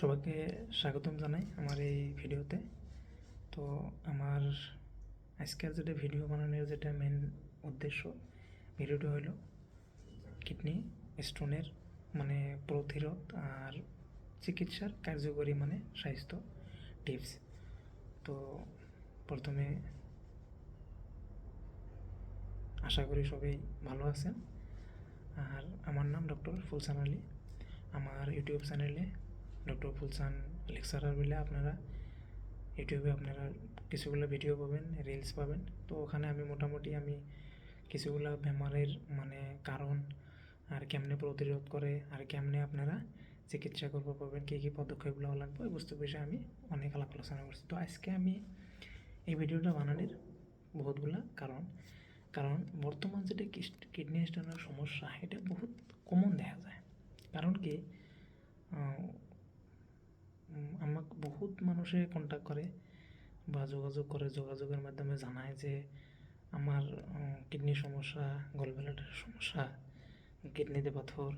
সবাইকে স্বাগতম জানাই আমার এই ভিডিওতে। তো আমার আজকের যেটা ভিডিও বানানোর যেটা মেন উদ্দেশ্য, ভিডিওটা হলো কিডনি, স্টোনের মানে প্রতিরোধ আর চিকিৎসার কার্যকরী মানে স্বাস্থ্য টিপস। তো প্রথমে আশা করি সবাই ভালো আছেন। আর আমার নাম ডক্টর ফুলসান আলী। আমার ইউটিউব চ্যানেলে ডক্টর ফুলসান লেকচারার বলে আপনারা ইউটিউবে আপনারা কিছুগুলো ভিডিও পাবেন রিলস পাবেন। তো ওখানে আমি মোটামুটি আমি কিছুগুলো বেমারের মানে কারণ আর কেমনে প্রতিরোধ করে আর কেমনে আপনারা চিকিৎসা করব, পাবেন, কী কী পদক্ষেপগুলো লাগবে, ওই বস্তু বিষয়ে আমি অনেক আলাপ আলোচনা করছি। তো আজকে আমি এই ভিডিওটা বানানোর বহুতগুলা কারণ। কারণ বর্তমান যেটা কিডনি স্টোনের সমস্যা, এটা বহুত কমন দেখা যায়। কারণ কি? আমাকে বহুত মানুষে কন্ট্যাক্ট করে বা যোগাযোগ করে যোগাযোগের মাধ্যমে জানায় যে আমার কিডনি সমস্যা গলব্লাডারের সমস্যা কিডনিতে পাথর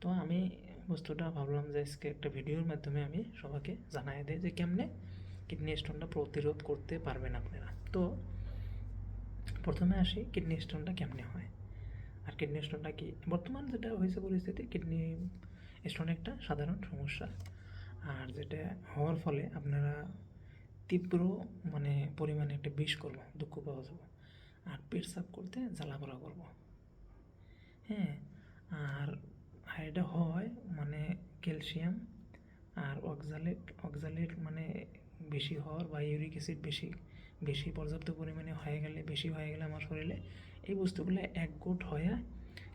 তো আমি বস্তুটা ভাবলাম যে আজকে একটা ভিডিওর মাধ্যমে আমি সবাইকে জানাই দিই যে কেমনে কিডনি স্টোনটা প্রতিরোধ করতে পারবেন আপনারা। তো প্রথমে আসি কিডনি স্টোনটা কেমনে হয়? আর কিডনি স্টোনটা কি, বর্তমান যেটা হয়েছে পরিস্থিতি কিডনি স্টোন একটা সাধারণ সমস্যা। আর যেটা হওয়ার ফলে আপনারা তীব্র মানে পরিমাণে একটা বিষ করব, দুঃখ পাওয়া যাব। আর পেট সাফ করতে জ্বালা পড়া করব। হ্যাঁ আর আর হয় মানে ক্যালসিয়াম আর অক্সালেট অক্সালেট মানে বেশি হওয়ার বা ইউরিক অ্যাসিড বেশি বেশি পর্যাপ্ত পরিমাণে হয়ে গেলে, বেশি হয়ে গেলে আমার শরীরে এই বস্তুগুলো এক গোট হয়ে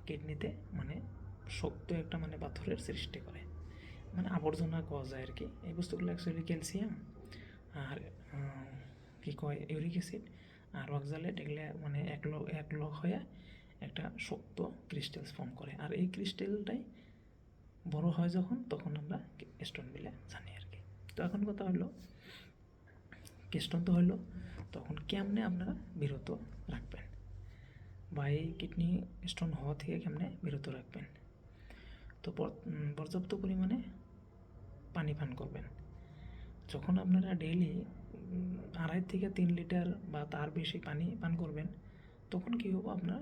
কিডনিতে মানে শক্ত একটা মানে পাথরের সৃষ্টি করে। মানে আবর্জনা পাওয়া যায় আর কি, এই বস্তুগুলো অ্যাকচুয়ালি ক্যালসিয়াম আর কি কয় ইউরিক অ্যাসিড আর অক্সালেট এগুলো মানে এক লগ এক হয়ে একটা শক্ত ক্রিস্টালস ফর্ম করে। আর এই ক্রিস্টালটাই বড় হয় যখন, তখন আমরা স্টোন বলে জানি আর কি। তো এখন কথা হলো স্টোন তো হলো, তখন কেমনে আপনারা বিরত রাখবেন? বা এই কিডনি স্টোন হওয়া থেকে কেমনে বিরত রাখবেন? তো পর্যাপ্ত পরিমাণে পানি পান করবেন। যখন আপনারা ডেইলি আড়াই থেকে তিন লিটার বা তার বেশি পানি পান করবেন, তখন কী হব আপনার?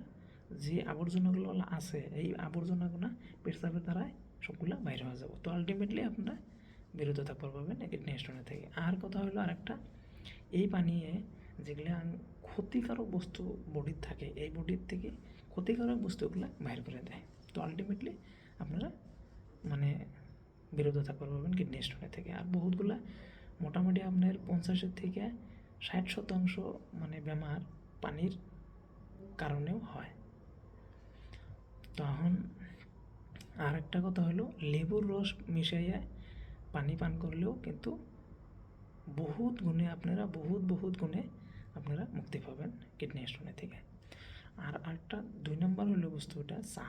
যে আবর্জনাগুলো আছে, এই আবর্জনাগুলো পেটসাপের দ্বারাই সবগুলো বাইরে হয়ে যাব। তো আলটিমেটলি আপনারা বিরত থাকতে পারবেন কিডনি স্টোনের থেকে। আর কথা হলো আরেকটা, এই পানিয়ে যেগুলো ক্ষতিকারক বস্তু বডির থাকে, এই বডির থেকে ক্ষতিকারক বস্তুগুলো বাইর করে দেয়। তো আলটিমেটলি আপনারা মানে বিরত থাকতে পারবেন কিডনি স্টোনের থেকে। আর বহুতগুলা মোটামুটি আপনার পঞ্চাশের থেকে ষাট শতাংশ মানে বেমার পানির কারণেও হয়। তখন আর একটা কথা হলো, লেবুর রস মিশাইয়া পানি পান করলেও কিন্তু বহুত গুণে আপনারা, বহুত বহুত গুণে আপনারা মুক্তি পাবেন কিডনি স্টোনের থেকে। আর আরেকটা দুই নম্বর হলো বস্তুটা চা।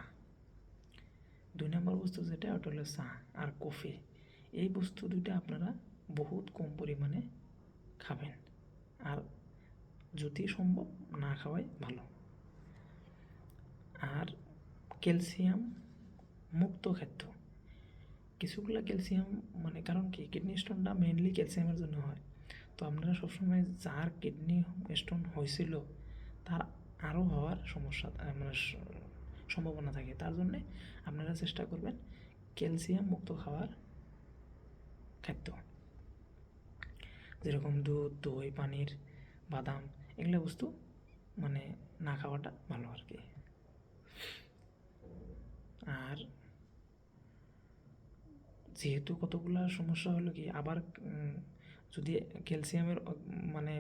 দুই নম্বর বস্তু যেটা ওটা হলো চা আর কফি এই বস্তু দুইটা আপনারা বহুত কম পরিমাণে খাবেন আর যদি সম্ভব না খাওয়াই ভালো। আর ক্যালসিয়াম মুক্ত খাদ্য। কিছুগুলো ক্যালসিয়াম মানে কারণ কি কিডনি স্টোনটা মেনলি ক্যালসিয়ামের জন্য হয়। তো আপনারা সবসময় যার কিডনি স্টোন হয়েছিল তার আরও হওয়ার সমস্যা মানে সম্ভাবনা থাকে। তার জন্যে আপনারা চেষ্টা করবেন ক্যালসিয়াম মুক্ত খাওয়ার খাদ্য। যেরকম দুধ, দই, পানির, বাদাম, এগুলো বস্তু মানে না খাওয়াটা ভালো আর কি। আর যেহেতু কতগুলো সমস্যা হলো কি, আবার যদি ক্যালসিয়ামের মানে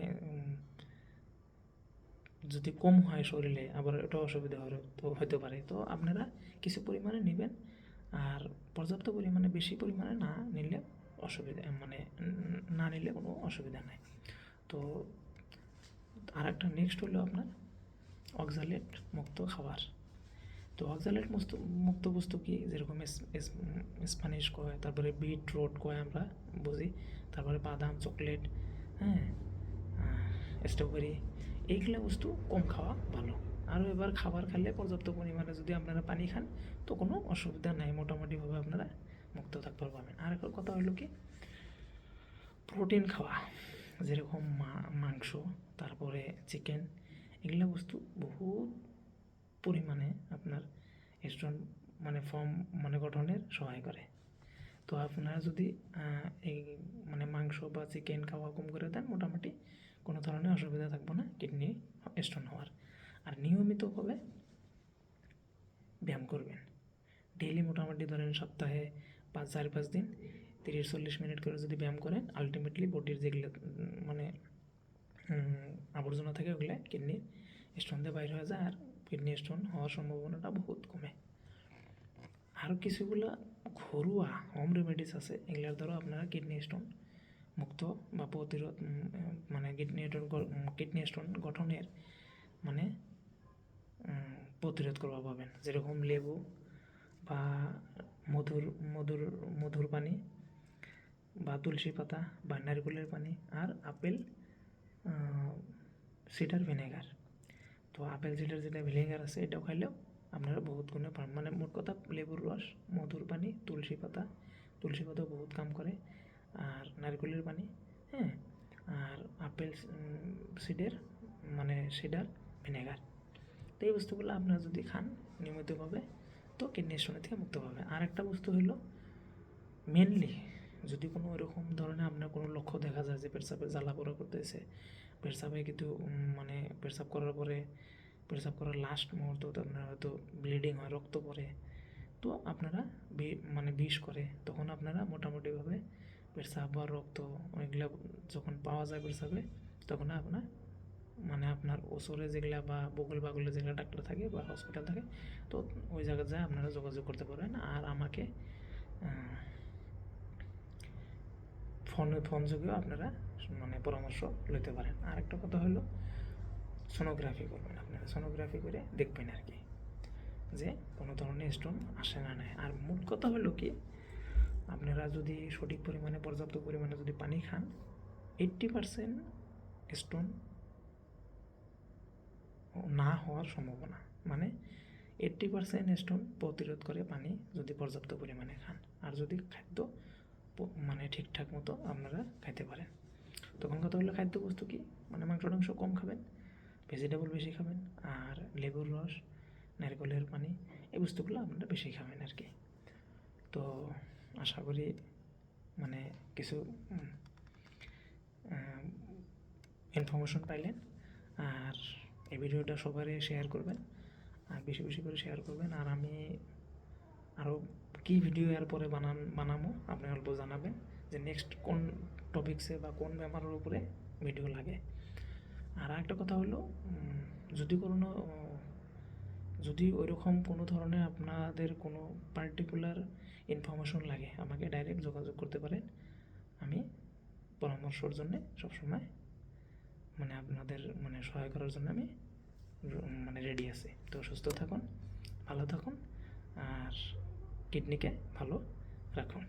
যদি কম হয় শরীরে আবার এটা অসুবিধা হলে তো হতে পারে। তো আপনারা কিছু পরিমাণে নেবেন আর পর্যাপ্ত পরিমাণে, বেশি পরিমাণে না নিলে অসুবিধা মানে না নিলে কোনো অসুবিধা নাই। তো আর একটা নেক্সট হলো আপনার অক্সালেট মুক্ত খাবার। তো অক্সালেট মুক্ত মুক্ত বস্তু কি? যেরকম স্প্যানিশ কয়, তারপরে বিট রোড কয় আমরা বুঝি, তারপরে বাদাম, চকলেট হ্যাঁ স্ট্রবেরি এইগুলো বস্তু কম খাওয়া ভালো। আরও এবার খাবার খেলে পর্যাপ্ত পরিমাণে যদি আপনারা পানি খান, তো কোনো অসুবিধা নাই, মোটামুটিভাবে আপনারা মুক্ত থাকতে পারবেন। আর একটা কথা হলো কি প্রোটিন খাওয়া, যেরকম মাংস, তারপরে চিকেন এগুলো বস্তু বহুত পরিমাণে আপনার স্টোন মানে ফর্ম মানে গঠনের সহায় করে। তো আপনারা যদি এই মানে মাংস বা চিকেন খাওয়া কম করে দেন, মোটামুটি ধরনের অসুবিধা থাকবে না কিডনি স্টোন হওয়ার। আর নিয়মিতভাবে ব্যায়াম করবেন। ডেইলি মোটামুটি ধরেন সপ্তাহে পাঁচ, চার, পাঁচ দিন, তিরিশ, চল্লিশ মিনিট করে যদি ব্যায়াম করেন আলটিমেটলি বডির যেগুলো মানে আবর্জনা থাকে ওগুলো কিডনির স্টোন দিয়ে বাইর হয়ে যায় আর কিডনি স্টোন হওয়ার সম্ভাবনাটা বহুত কমে। আরও কিছুগুলো ঘরোয়া হোম রেমেডিস আছে, এগুলোর দ্বারা আপনারা কিডনি স্টোন মুক্ত বা প্রতিরোধ মানে কিডনি স্টোন কিডনি স্টোন গঠনের মানে প্রতিরোধ করবা পাবেন। যেরকম লেবু বা মধুর মধুর মধুর পানি বা তুলসী পাতা বা নারকেলের পানি আর আপেল সিডার ভিনেগার। তো আপেল সিডার যেটা ভিনেগার আছে, এটাও খাইলেও আপনারা বহুত গুণে পান। মানে মোট কথা লেবুর রস, মধুর পানি, তুলসী পাতা, তুলসী পাতাও বহুত কাম করে। আর নারকেলের পানি হ্যাঁ? আর আপেল সিডের মানে সিডার ভিনেগার। তো এই বস্তুগুলো আপনারা যদি খান নিয়মিতভাবে, তো কিডনির স্টোনের থেকে মুক্ত পাবে আর একটা বস্তু হলো মেনলি যদি কোনো এরকম ধরনের আপনার কোনো লক্ষ্য দেখা যায় যে পেশাবে জ্বালা পোড়া করতেছে, পেশাবে কিন্তু মানে পেশাব করার পরে, পেশাব করার লাস্ট মুহূর্তে আপনার হয়তো ব্লিডিং হয়, রক্ত পড়ে, তো আপনারা মানে বিষ করে, তখন আপনারা মোটামুটিভাবে পেশাব বা রক্ত ওইগুলো যখন পাওয়া যায় পেশাবে তখন আপনার মানে আপনার ওসরে যেগুলা বা বগল বাগলে যেগুলো ডাক্তার থাকে বা হসপিটাল থাকে, তো ওই জায়গায় যায়, আপনারা যোগাযোগ করতে পারবেন। আর আমাকে ফোনে ফোন যোগেও আপনারা মানে পরামর্শ লইতে পারেন। আর একটা কথা হলো সোনোগ্রাফি করবেন আপনারা। সোনোগ্রাফি করে দেখবেন আর কি, যে কোনো ধরনের স্টোন আসে না নাই। আর মূল কথা হলো কি আপনারা যদি সঠিক পরিমাণে, পর্যাপ্ত পরিমাণে যদি পানি খান এইট্টি পারসেন্ট স্টোন না হওয়ার সম্ভাবনা। মানে এইট্টি পারসেন্ট স্টোন প্রতিরোধ করে পানি যদি পর্যাপ্ত পরিমাণে খান। আর যদি খাদ্য মানে ঠিকঠাক মতো আপনারা খাইতে পারেন। তখন কথা হলো খাদ্যবস্তু কি? মানে মাংস টাংস কম খাবেন ভেজিটেবল বেশি খাবেন, আর লেবুর রস, নারকেলের পানি, এই বস্তুগুলো আপনারা বেশি খাবেন আর কি। আশা করি মানে কিছু ইনফরমেশন পাইলেন। আর এই ভিডিওটা সবারই শেয়ার করবেন, আর বেশি বেশি করে শেয়ার করবেন। আর আমি আরও কী ভিডিও এর পরে বানান বানাবো আপনি অল্প জানাবেন যে নেক্সট কোন টপিক্সে বা কোন ব্যাপারের উপরে ভিডিও লাগে। আর একটা কথা হলো যদি কোনো, যদি ওইরকম কোনো ধরনের আপনাদের কোনো পার্টিকুলার ইনফরমেশন লাগে, আমাকে ডাইরেক্ট যোগাযোগ করতে পারেন। আমি পরামর্শর জন্যে সবসময় মানে আপনাদের মানে সহায় করার জন্য আমি মানে রেডি আছি। তো সুস্থ থাকুন, ভালো থাকুন, আর কিডনিকে ভালো রাখুন।